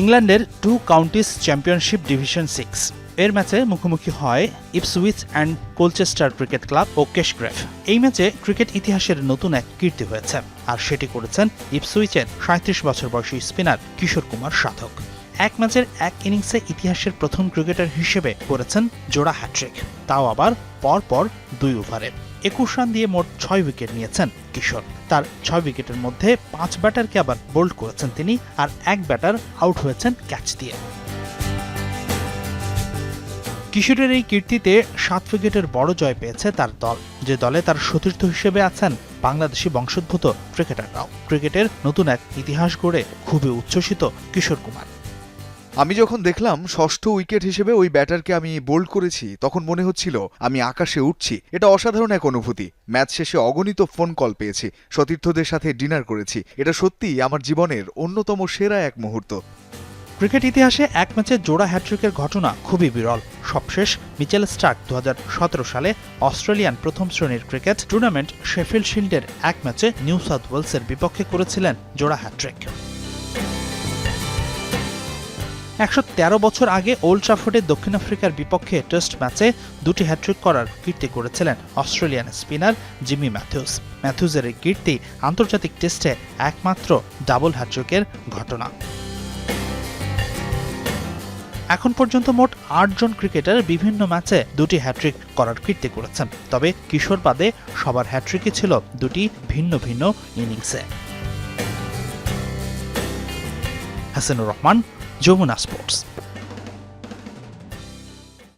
ইংল্যান্ডের two counties championship division six. এর ম্যাচে মুখোমুখি হয় Ipswich and Colchester cricket club ও কেশগ্রেফ। এই ম্যাচে ক্রিকেট ইতিহাসের নতুন এক কীর্তি হয়েছে, আর সেটি করেছেন ইপসুইচের সাঁত্রিশ বছর বয়সী স্পিনার কিশোর কুমার সাধক। এক ম্যাচের এক ইনিংসে ইতিহাসের প্রথম ক্রিকেটার হিসেবে করেছেন জোড়া হ্যাট্রিক তাও আবার পর পর দুই ওভারে। একুশ রান দিয়ে মোট ছয় উইকেট নিয়েছেন কিশোর। তার ছয় উইকেটের মধ্যে পাঁচ ব্যাটারকে আবার বোল্ড করেছেন তিনি আর এক ব্যাটার আউট হয়েছেন ক্যাচ দিয়ে। কিশোরের এই কীর্তিতে সাত উইকেটের বড় জয় পেয়েছে তার দল। যে দলে তার সতীর্থ হিসেবে আছেন বাংলাদেশি বংশোদ্ভূত ক্রিকেটাররাও। ক্রিকেটের নতুন এক ইতিহাস গড়ে খুবই উচ্ছ্বসিত কিশোর কুমার। আমি যখন দেখলাম ষষ্ঠ উইকেট হিসেবে ওই ব্যাটারকে আমি বোল্ড করেছি, তখন মনে হচ্ছিল আমি আকাশে উঠছি। এটা অসাধারণ এক অনুভূতি। ম্যাচ শেষে অগণিত ফোন কল পেয়েছি, সতীর্থদের সাথে ডিনার করেছি। এটা সত্যিই আমার জীবনের অন্যতম সেরা এক মুহূর্ত। ক্রিকেট ইতিহাসে এক ম্যাচে জোড়া হ্যাট্রিকের ঘটনা খুবই বিরল। সবশেষ, মিচেল স্টার্ক দু হাজার সতেরো সালে অস্ট্রেলিয়ান প্রথম শ্রেণির ক্রিকেট টুর্নামেন্ট শেফিল্ড শিল্ডের এক ম্যাচে নিউ সাউথ ওয়েলসের বিপক্ষে করেছিলেন জোড়া হ্যাট্রিক একশো তেরো বছর আগে ওল্ড ট্রাফোর্ডে দক্ষিণ আফ্রিকার বিপক্ষে টেস্ট ম্যাচে দুটি হ্যাট্রিক করার কীর্তি করেছিলেন অস্ট্রেলিয়ান স্পিনার জিমি ম্যাথিউস। ম্যাথিউসের এই কীর্তি আন্তর্জাতিক টেস্টে একমাত্র ডাবল হ্যাট্রিকের ঘটনা। এখন পর্যন্ত মোট আটজন ক্রিকেটার বিভিন্ন ম্যাচে দুটি হ্যাট্রিক করার কীর্তি করেছেন, তবে কিশোর বাদে সবার হ্যাট্রিকই ছিল দুটি ভিন্ন ভিন্ন ইনিংসে। হাসানুর রহমান যমুনা স্পোর্টস।